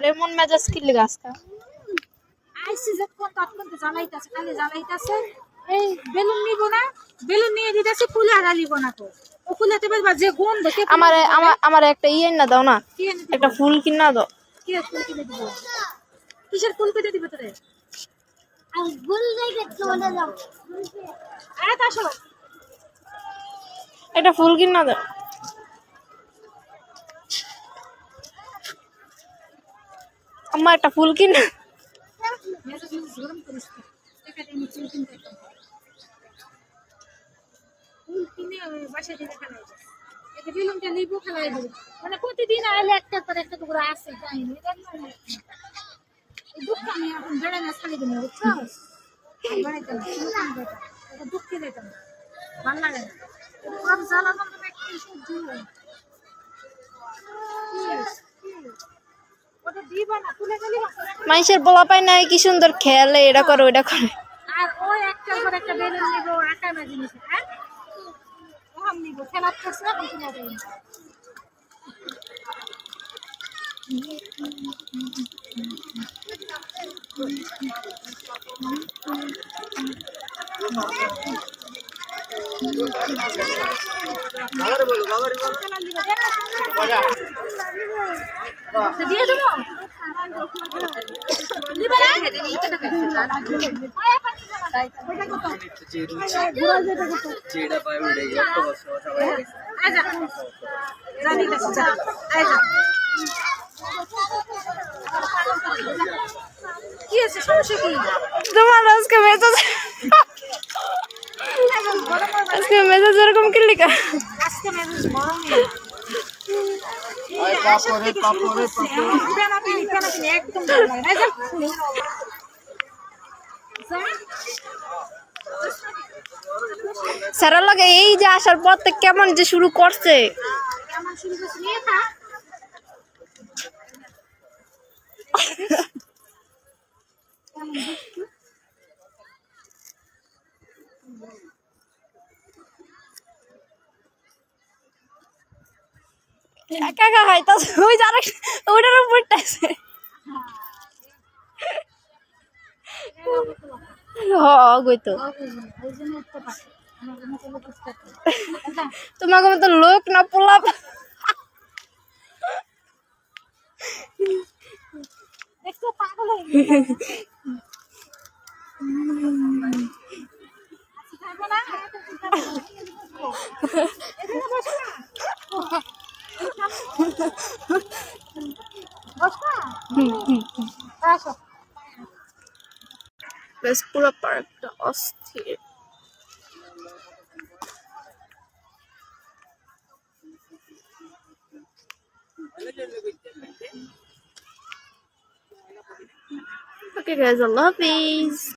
আর এমন মেজাজ কিনলে গাছ কা আইসি যে কোন তৎক্ষণতে জ্বালাইতাছে খালি জ্বালাইতাছে। এই বেলুন নিব না বেলুন নিয়ে দিতেছে ফুলে আর লিব না তো। ও ফুলাতে পারবা যে গুণ দেখে আমার আমার আমার একটা ইয়ে না দাও না। কি? একটা ফুল কিনা দাও। কি ফুল কিনে দিব? কিসের ফুল কেটে দিবে তোরে? আমি ভুল জায়গায় চলে যাব। আরে তা আসো একটা ফুল কিনা দাও আমার একটা ফুল কিনা মেজাজ মেজাজ গরম করিস না। টাকা দিয়ে চুল কিনতে যেতাম। ফুল কিনে ওই বাসায় থেকে ফেলাই যায়। এতে বেলুনটা নিবো ফেলাই দেবো মানে প্রতিদিন আইলে একটা করে একটা আসে দুঃখটা আমি এখন বেড়ে না ছাড়ি দিন কোনো দুঃখে ভালো লাগে একটু কি? কি? ওটা দিবা না তুলে গেলি মানুষের বলা পায় না কি সুন্দর খেলে এটা করে ওটা করে। আর ওই একটার পর একটা বেলুন নিব একা না জিনিস হ্যাঁ? ওহাম নিব করছে না নিব, তো দিয়ে দেবো দিবে না? ওইটা কত? আচ্ছা। জানি না, যা। আচ্ছা। কি আছে সমস্যা কি তোমার আজকে মেজাজ আজকে মেজাজ এরকম কিনলি কা আজকে মেজাজ গরম একদম ভালো লাগে না। সারা লাগে এই যে আসার পর থেকে কেমন যে শুরু করছে কেমন শুরু করছে? নিয়ে খা। কেমন দুষ্টু? একা একা খাইতাছে ওই যে আরেক ওইটার উপরটাছে হ গই তো ওই জন্য উঠতে পারে। আমার জন্য কোনো বুঝতে পারে না। তোমাকে মতো লোক না পোলাপ দেখছ পাগল বেশ পুরো পার্কটা অস্থির Okay guys, I love these.